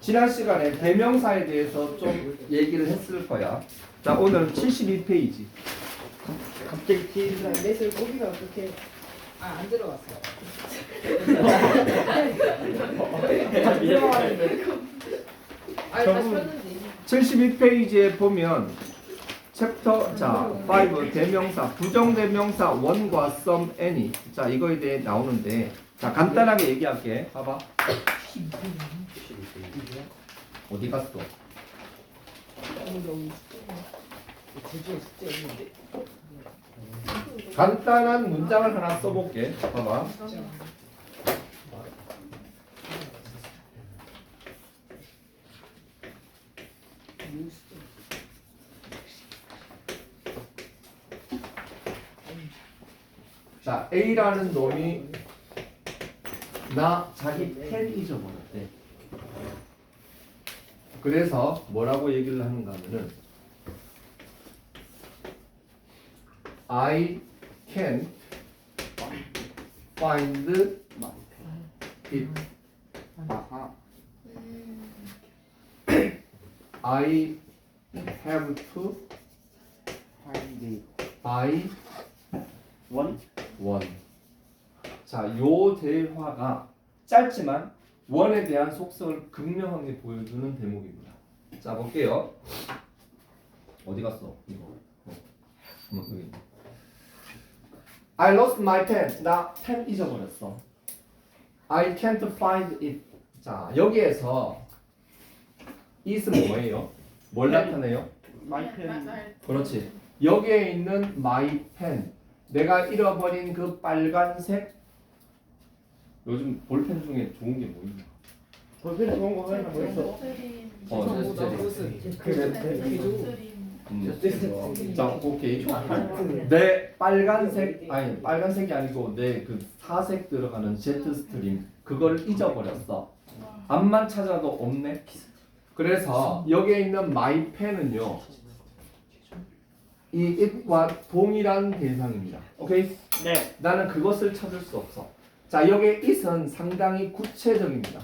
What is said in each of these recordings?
지난 시간에 대명사에 대해서 좀 얘기를 했을 거야. 자, 오늘은 72페이지. 갑자기 뒤에 넷을 고기가 어떻게 아 안 들어갔어. 아 다시 폈는데. 72페이지에 보면 챕터 자, 5 대명사, 부정대명사 원과 some any. 자, 이거에 대해 나오는데 자, 간단하게 얘기할게. 봐봐. 어디 갔어? 간단한 문장을 하나 써볼게. 봐봐. 자, A라는 놈이 나 자기 펜 잊어버렸대. 그래서 뭐라고 얘기를 하는가 하면은 I can find it. 아하 I have to 파인드 원 one. 자, 요 대화가 짧지만 원에 대한 속성을 극명하게 보여주는 대목입니다. 자, 볼게요. 어디 갔어? 이거. 어. 어, 여기. I lost my pen. 나 펜 잊어버렸어. I can't find it. 자, 여기에서 it은 뭐예요? 뭘 펜. 나타내요? 마이 펜 그렇지. 여기에 있는 my pen. 내가 잃어버린 그 빨간색 요즘 볼펜 중에 좋은 게 뭐 있나? 볼펜 좋은 거 하나 뭐 있어 어, 네, 네. 음. 자, 오케이. 내 빨간색 아니 빨간색이 아니고 내 그 사색 들어가는 제트 스트림 그걸 잊어버렸어. 앞만 찾아도 없네. 그래서 여기에 있는 마이 펜은요. 이 it과 동일한 대상입니다. 오케이? 네 나는 그것을 찾을 수 없어. 자, 여기에 it은 상당히 구체적입니다.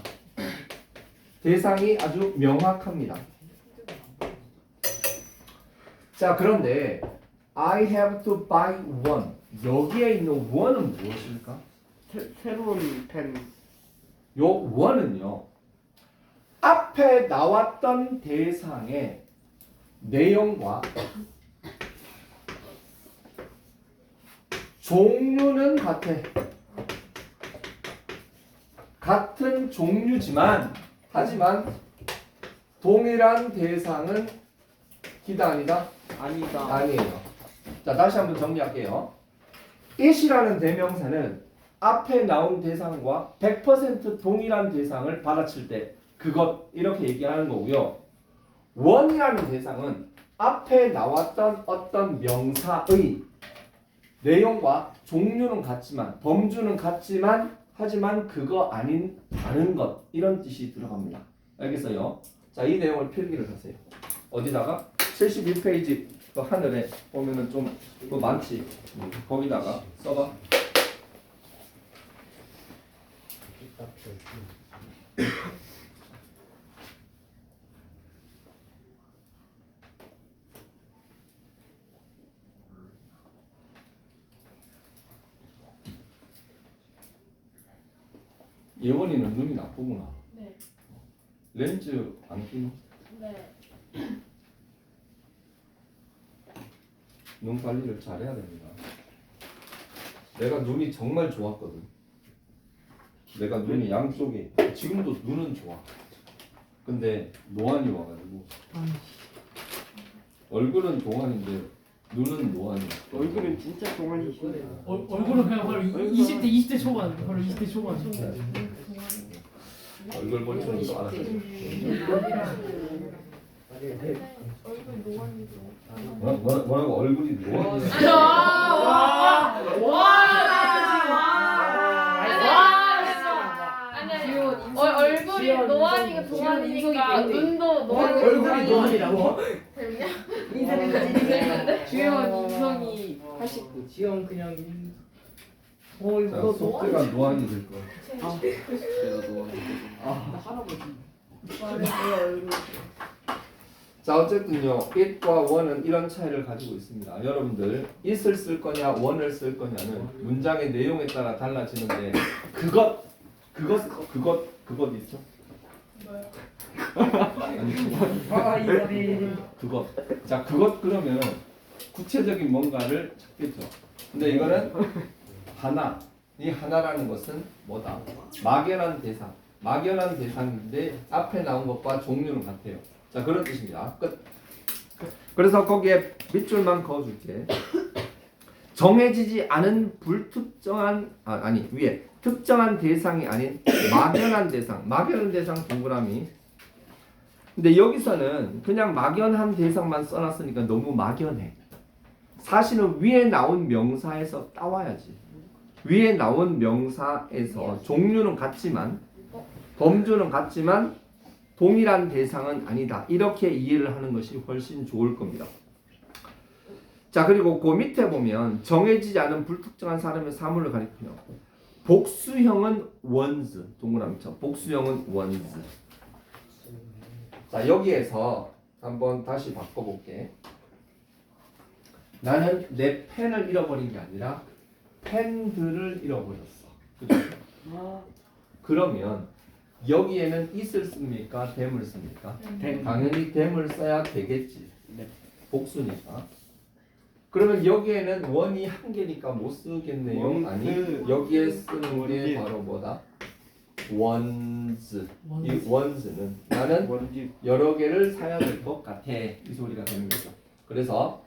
대상이 아주 명확합니다. 자, 그런데 I have to buy one. 여기에 있는 one은 무엇일까? 새, 새로운 펜 요 one은요. 앞에 나왔던 대상의 내용과 종류는 같아. 같은 종류지만 하지만 동일한 대상은 기다 아니다 아니다 아니에요. 자 다시 한번 정리할게요. it이라는 대명사는 앞에 나온 대상과 100% 동일한 대상을 받아칠 때 그것 이렇게 얘기하는 거고요. 원이라는 대상은 앞에 나왔던 어떤 명사의 내용과 종류는 같지만 범주는 같지만 하지만 그거 아닌 다른 것 이런 뜻이 들어갑니다. 알겠어요? 자, 이 내용을 필기를 하세요. 어디다가 71페이지 그 하늘에 보면은 좀뭐 많지. 음, 거기다가 써봐. 예원이는 눈이 나쁘구나. 네. 렌즈 안 끼노? 네. 눈 관리를 잘해야 됩니다. 내가 눈이 정말 좋았거든. 내가 눈이 양쪽에 지금도 눈은 좋아. 근데 노안이 와가지고 얼굴은 동안인데 눈은 노안이. 얼굴은 진짜 동안이시네 어, 얼굴은 그냥 바로 20대 20대 초반 바로 20대 초반 얼굴 보니까 또 알았어. 뭐, 뭐, 뭐라고 얼굴이 노안? 아니 어, 얼굴이 노안이가 동안이니까 눈도 노안이. 얼굴이 노안이라고? 재밌냐? 주영은 인성이 89 지영 그냥 어 자, 이거 속재가 노안이 될 거야. 나 할아버지. 자 어쨌든요 it과 one은 이런 차이를 가지고 있습니다. 여러분들 it을 쓸 거냐 one을 쓸 거냐는 문장의 내용에 따라 달라지는데 그것 그것 그것 그것 있죠? 아 이거리. 그것. 자 그것 그러면 구체적인 뭔가를 찾겠죠. 근데 이거는 하나 이 하나라는 것은 뭐다? 막연한 대상. 막연한 대상인데 앞에 나온 것과 종류는 같아요. 자 그런 뜻입니다. 끝. 그래서 거기에 밑줄만 그어줄게. 정해지지 않은 불특정한 아, 아니 위에. 특정한 대상이 아닌 막연한 대상. 막연한 대상 동그라미. 근데 여기서는 그냥 막연한 대상만 써놨으니까 너무 막연해. 사실은 위에 나온 명사에서 따와야지 위에 나온 명사에서 종류는 같지만 범주는 같지만 동일한 대상은 아니다. 이렇게 이해를 하는 것이 훨씬 좋을 겁니다. 자 그리고 그 밑에 보면 정해지지 않은 불특정한 사람의 사물을 가리키며 복수형은 원즈 동그라미처럼 복수형은 원즈 자 여기에서 한번 다시 바꿔볼게. 나는 내 펜을 잃어버린 게 아니라 펜들을 잃어버렸어 그죠? 아 그러면 여기에는 is을 씁니까? them을 씁니까? 된. 당연히 them을 써야 되겠지 네. 복수니까 그러면 여기에는 원이 한 개니까 못 쓰겠네요 원, 아니 그, 여기에 쓰는 게 원지. 바로 뭐다? 원즈 이 원즈. 원즈는 나는 뭔지 여러 개를 사야 될 것 같아 이 소리가 되는 거죠 그래서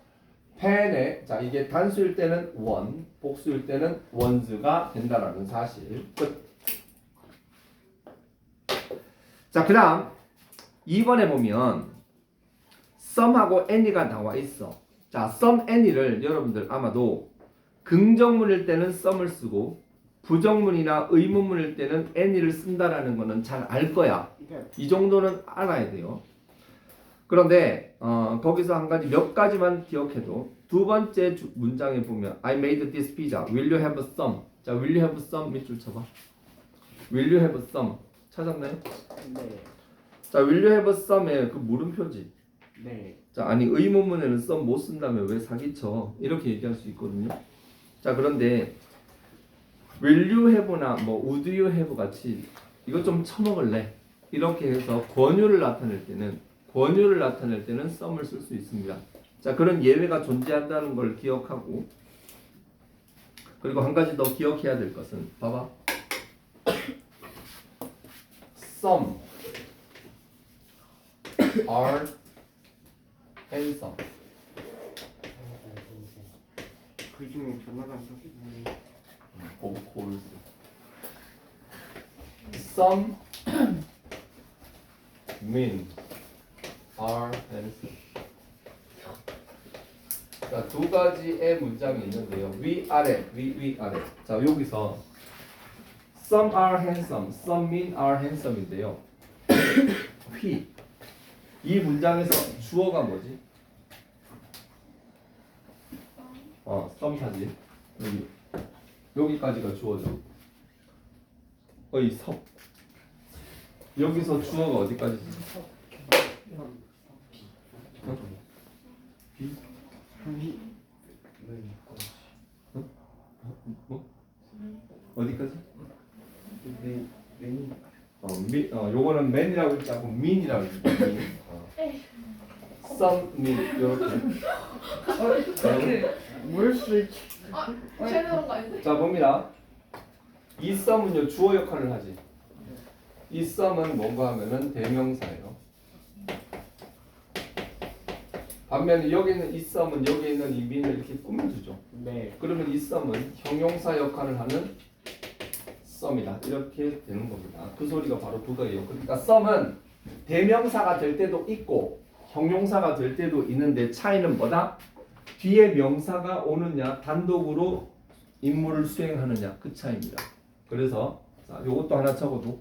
펜에 자 이게 단수일 때는 원 복수일 때는 원즈가 된다라는 사실 끝. 자 그다음 2번에 보면 some하고 any가 나와 있어 자 some any를 여러분들 아마도 긍정문일 때는 some을 쓰고 부정문이나 의문문일 때는 any를 쓴다라는 거는 잘 알 거야 이게 이 정도는 알아야 돼요. 그런데 어, 거기서 한 가지 몇 가지만 기억해도 두 번째 주- 문장에 보면 I made this pizza. Will you have some? 자, will you have some 밑줄 쳐봐. Will you have some? 찾았나요? 네. 자, will you have some의 그 물음표지. 네. 자, 아니 의문문에는 some 못 쓴다면 왜 사기쳐? 이렇게 얘기할 수 있거든요. 자, 그런데 will you have나 뭐 would you have 같이 이거 좀 쳐먹을래? 이렇게 해서 권유를 나타낼 때는 권유를 나타낼 때는 some을 쓸 수 있습니다. 자, 그런 예외가 존재한다는 걸 기억하고 그리고 한 가지 더 기억해야 될 것은 봐봐. some are handsome. 그 중에 전화가 안 course. Some men are handsome. 자, 두 가지의 문장이 있는데요. 위 아래, 위 위 아래. 자, 여기서 some are handsome, some men are handsome인데요. 휘. 이 문장에서 주어가 뭐지? 어, some 사지. 여기. 여기까지가 주어죠. 어이 섭. 여기서 주어가 어디까지? 위. 뭐? 어디까지? 네. 네. 어, 미, 어, 요거는 man이라고 있지 않고. 어. some mean 이렇게. 물 스위치. 제대로 가는데. 자 봅니다. 이 썸은요 주어 역할을 하지. 이 썸은 뭔가 하면은 대명사예요. 반면에 여기 있는 이 썸은 여기 있는 이 민을 이렇게 꾸며주죠. 네. 그러면 이 썸은 형용사 역할을 하는 썸이다. 이렇게 되는 겁니다. 그 소리가 바로 그거예요. 그러니까 썸은 대명사가 될 때도 있고 형용사가 될 때도 있는데 차이는 뭐다? 뒤에 명사가 오느냐 단독으로 임무를 수행하느냐 그 차이입니다. 그래서 자, 요것도 하나 적어도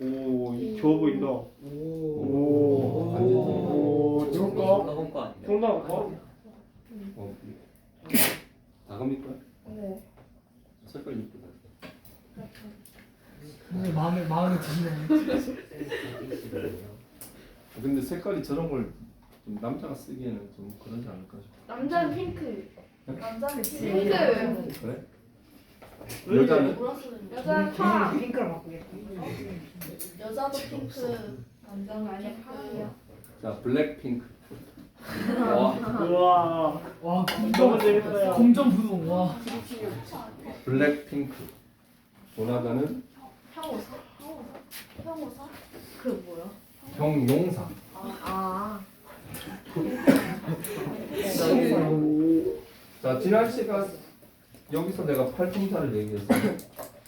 오, 이 좋아 보인다. 오, 오, 저거 그... 정답 봐. 어, 나갑니까? 네. 색깔 이쁘다. 근데 마음에 마음에 드시네. 근데 색깔이 저런 걸 좀 남자가 쓰기에는 좀 그러지 않을까 싶어. 남자는 핑크. 남자는 핑크. 그래? 여자는 여자는 파랑. 핑크로 바꾸겠다. 여자도 핑크, 남자는 아니야. 자 블랙핑크. 와 우와. 와 너무 공정 재밌어요. 공정 부동 와. 블랙핑크. 형오사? 형오사? 형오사? 그 뭐야? 형용사. 아. 자 지난 시간 여기서 내가 팔품사를 얘기했어.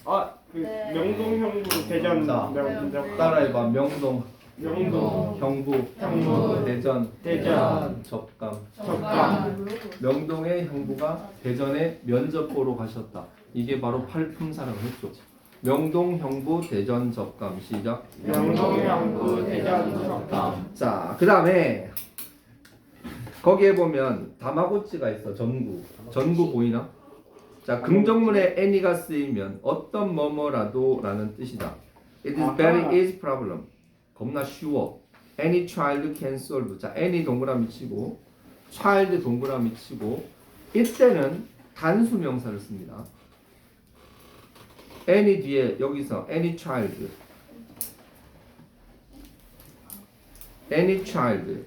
아, 그 네. 명동 형부 대전 자. 명, 명, 따라해봐 명동, 명동 형부, 형부, 대전, 대전, 접감. 적감. 명동의 형부가 대전에 면접 보러 가셨다. 이게 바로 팔품사라고 했죠. 명동 형부 대전 접감 시작. 명동 형부 대전 적감. 자, 그 다음에 거기에 보면 다마고치가 있어. 전구. 전구 보이나? 자, 긍정문에 any가 쓰이면 어떤 뭐뭐라도라는 뜻이다. It is very 아하. easy problem. 겁나 쉬워. Any child can solve. 자, any 동그라미 치고 child 동그라미 치고 이때는 단수 명사를 씁니다. any 뒤에 여기서 any child any child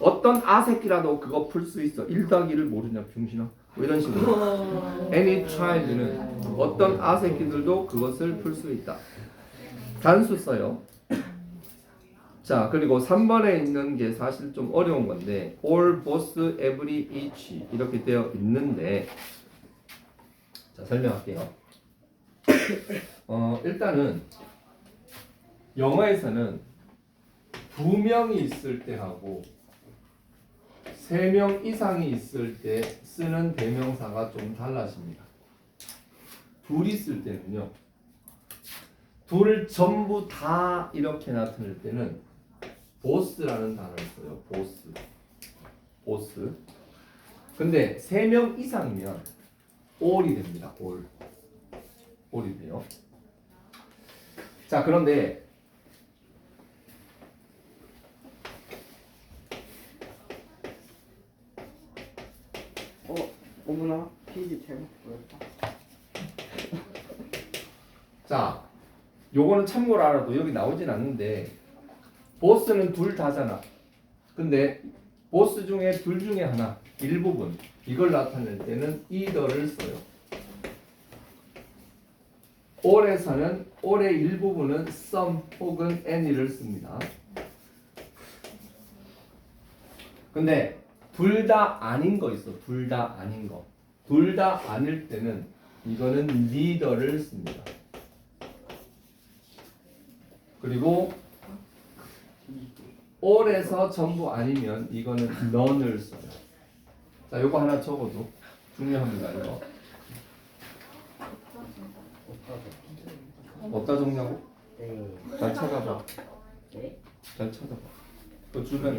어떤 아새끼라도 그거 풀 수 있어. 1 더하기를 모르냐 병신아? 뭐 이런 식으로. any child는 어떤 아새끼들도 그것을 풀 수 있다. 단수 써요. 자 그리고 3번에 있는 게 사실 좀 어려운 건데 all, both, every, each 이렇게 되어 있는데 자 설명할게요. 어 일단은 영어에서는 두 명이 있을 때 하고 세 명 이상이 있을 때 쓰는 대명사가 좀 달라집니다. 둘이 있을 때는요. 둘 전부 다 이렇게 나타낼 때는 보스라는 단어를 써요. 보스. 보스. 근데 세 명 이상이면 all이 됩니다. all. all이 돼요. 자, 그런데 어, 어머나, 페 이지 잘못 보였다. 자, 요거는 참고로 알아도 여기 나오진 않는데 보스는 둘 다잖아. 근데 보스 중에 둘 중에 하나 일부분 이걸 나타낼 때는 either를 써요. all에서는 all의 일부분은 some 혹은 any를 씁니다. 근데 둘 다 아닌 거 있어. 둘 다 아닌 거. 둘 다 아닐 때는 이거는 neither를 씁니다. 그리고 all에서 전부 아니면 이거는 none을 써요. 자, 요거 하나 적어도 중요합니다. 이거. 어디다 적냐고? 잘 찾아봐. 잘 찾아봐. 그 주변에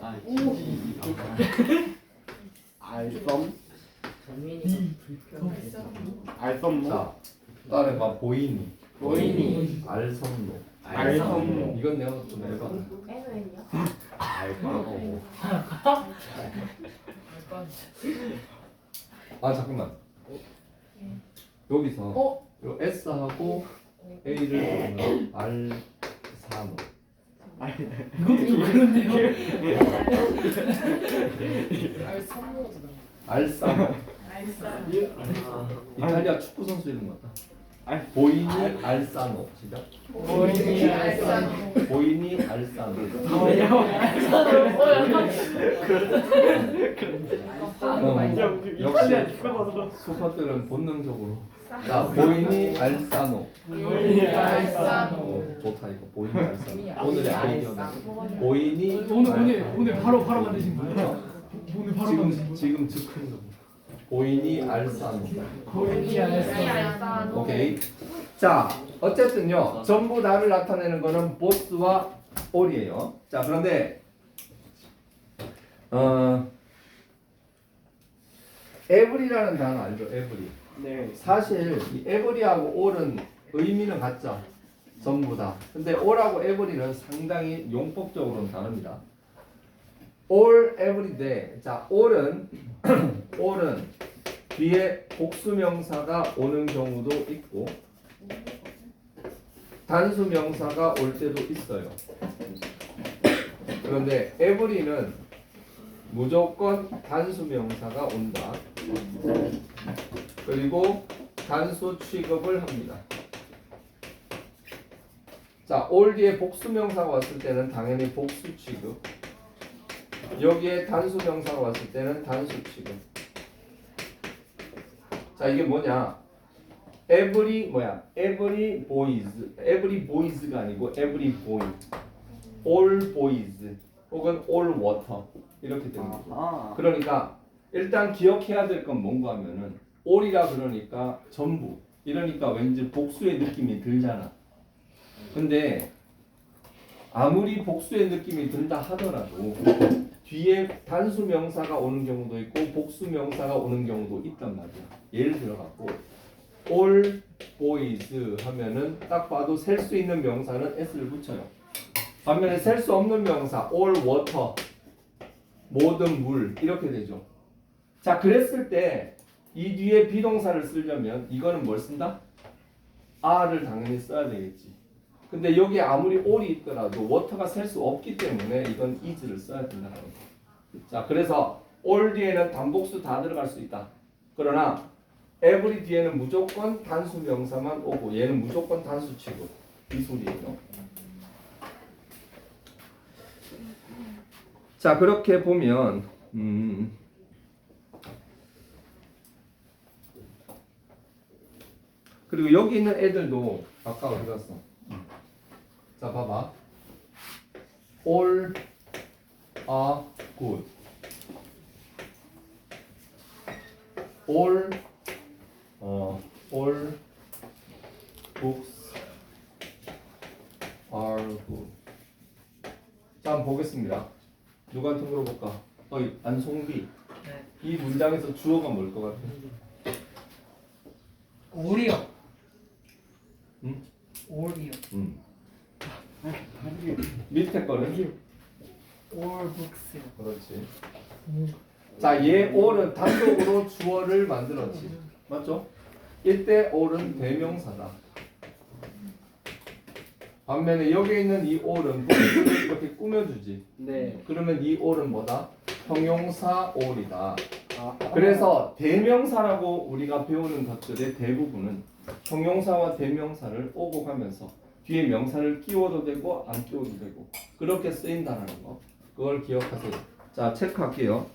알. 알썸, 정민이 알썸모, 자, 따라해봐. 보이니. 보이니, 알선로. 알썸모, 이건 내가 좀. N은요? 알바고. 아 잠깐만. 여기서 S하고 A를 3 이것도 좀 그런데요. 알 선모도 R 3 이탈리아 축구 선수 이름 같다. 보이니 알사노 시작. 보이니 알싸노 보이니 알사노. 어 약간 어, 역시 수컷들은 본능적으로. 자 보이니 알사노. 어, 좋다 이거 보이니 알사노. 오늘의 아이디어는 보이니 오늘 오늘 알- 오늘 바로 바로 만드신 거예요? 오늘 바로 만드신 지금? 지금 즉흥 적 보이니 알사노. 보이니 알싸노. 오케이. 자, 어쨌든요. 전부 다를 나타내는 거는 보스와 올이에요. 자, 그런데 어 에브리라는 단어 알죠? 에브리. 네. 사실 이 에브리하고 올은 의미는 같죠. 전부 다. 근데 올하고 에브리는 상당히 용법적으로는 다릅니다. all every day. 자, all은 all은 뒤에 복수 명사가 오는 경우도 있고 단수 명사가 올 때도 있어요. 그런데 every는 무조건 단수 명사가 온다. 그리고 단수 취급을 합니다. 자, 올 뒤에 복수 명사가 왔을 때는 당연히 복수 취급. 여기에 단수 명사가 왔을 때는 단수 취급. 자, 이게 뭐냐? every 뭐야? every boys. every boys가 아니고 every boy. all boys 혹은 all water 이렇게 되는 거죠. 아. 그러니까 일단 기억해야 될 건 뭔가 하면은 all이라 그러니까 전부 이러니까 왠지 복수의 느낌이 들잖아. 근데 아무리 복수의 느낌이 든다 하더라도 뒤에 단수 명사가 오는 경우도 있고 복수 명사가 오는 경우도 있단 말이야. 예를 들어 갖고 all boys 하면은 딱 봐도 셀 수 있는 명사는 s를 붙여요. 반면에 셀 수 없는 명사 all water 모든 물 이렇게 되죠. 자, 그랬을 때 이 뒤에 비동사를 쓰려면 이거는 뭘 쓴다? are를 당연히 써야 되겠지. 근데 여기에 아무리 all이 있더라도 water가 셀 수 없기 때문에 이건 is를 써야 된다는 거. 자, 그래서 all 뒤에는 단복수 다 들어갈 수 있다. 그러나 every 뒤에는 무조건 단수 명사만 오고 얘는 무조건 단수 취급. 이 소리예요. 자, 그렇게 보면 음 그리고 여기 있는 애들도 아까 어디 갔어? 자, 봐봐. All are good. All 어 all books are good. 자, 한번 보겠습니다. 누구한테 물어볼까? 어, 안송비. 네. 이 문장에서 주어가 뭘 것 같아? 올이요. 응? 올이요. 음. 밑에 거는 올 북스요. 그렇지. 자, 얘 all은 단독으로 주어를 만들었지. 맞죠? 이때 all은 대명사다. 반면에 여기 있는 이 복수를 이렇게 꾸며주지. 네. 그러면 이 all은 뭐다? 형용사. 아. 그래서 대명사라고 우리가 배우는 것들의 대부분은 형용사와 대명사를 오고 가면서 뒤에 명사를 끼워도 되고 안 끼워도 되고 그렇게 쓰인다는 거 그걸 기억하세요. 자 체크할게요.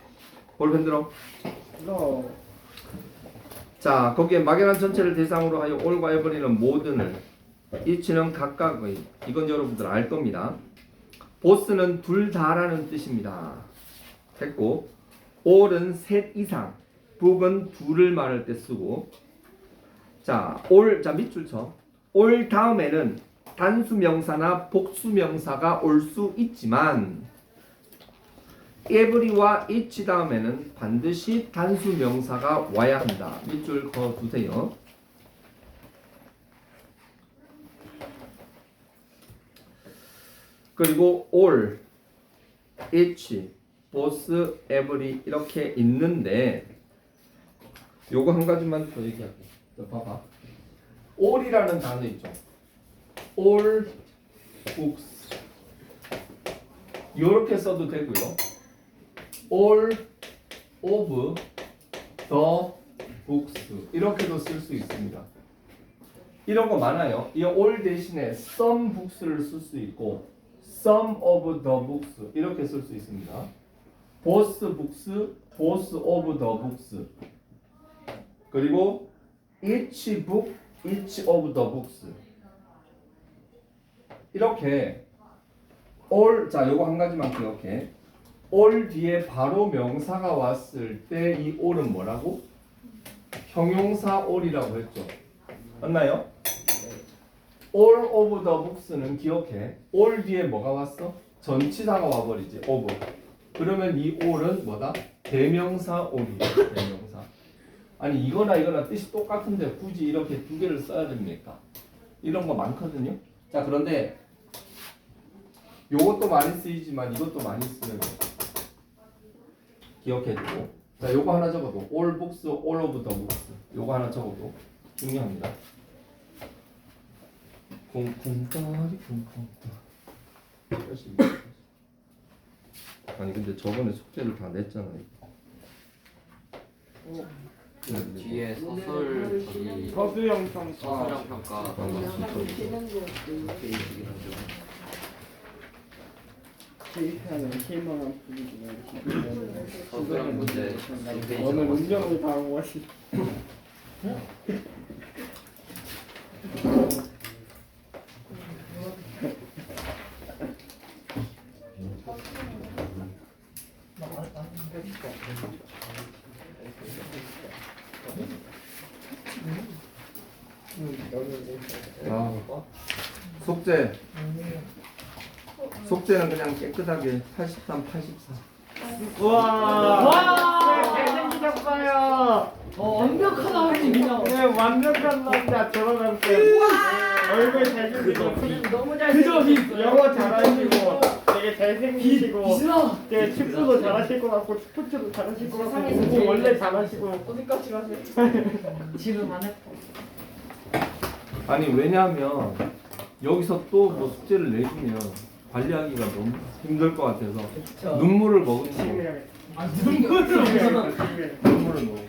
볼 흔들어. 너. 자 거기에 막연한 전체를 대상으로 하여 올과 에버리는 모든을 이치는 각각의 이건 여러분들 알 겁니다. 보스는 둘 다라는 뜻입니다. 됐고 올은 셋 이상, 북은 둘을 말할 때 쓰고 자, 올, 자 밑줄 쳐. 올 다음에는 단수 명사나 복수 명사가 올 수 있지만 every와 each 다음에는 반드시 단수 명사가 와야 한다. 밑줄 그어 두세요. 그리고 all each, both, every 이렇게 있는데 요거 한 가지만 더 얘기할게. 너 봐봐. all이라는 단어 있죠. all books. 이렇게 써도 되고요. all of the books 이렇게도 쓸 수 있습니다. 이런 거 많아요. 이 all 대신에 some books를 쓸 수 있고 some of the books 이렇게 쓸 수 있습니다. both books, both of the books 그리고 each book, each of the books 이렇게 all 자 요거 한 가지만 기억해. all 뒤에 바로 명사가 왔을 때 이 all은 뭐라고? 형용사 all이라고 했죠. 맞나요? all of the books는 기억해. all 뒤에 뭐가 왔어? 전치사가 와버리지. of. 그러면 이 all은 뭐다? 대명사 all이야. 대명사. 아니 이거나 이거나 뜻이 똑같은데 굳이 이렇게 두 개를 써야 됩니까? 이런 거 많거든요. 자 그런데 요것도 많이 쓰이지만 이것도 많이 쓰는 거 기억해두고 자 요거 하나 적어도 all books, all of the books 요거 하나 적어도 중요합니다. 쿵쿵따리 쿵쿵따 아니 근데 저번에 숙제를 다 냈잖아요. 뒤에 서술 저기 서수형 평가 서술형 평가 아, 나 진짜 실패하면 10만원 부르기만 서술형 문제 오늘 운명을 당한 것이 아, 속죄. 속죄는 그냥 깨끗하게 83, 84. 우와 와! 네, 잘생기셨어요 어, 완벽하다 형님 그냥. 네 완벽한 남자 저런 때 얼굴 잘생기고 너무 잘. 그저 비. 영어 잘하시고 되게 잘생기시고. 되게 축구도 잘하실 것 같고 스포츠도 잘하실 것 같고 공부 원래 잘하시고 어디까지 가세요? 지금 안 해. 아니 왜냐하면 여기서 또 뭐 숙제를 내주면 관리하기가 너무 힘들 것 같아서 눈물을 먹은 거 아 눈물을. 치밀하게 눈물을 먹은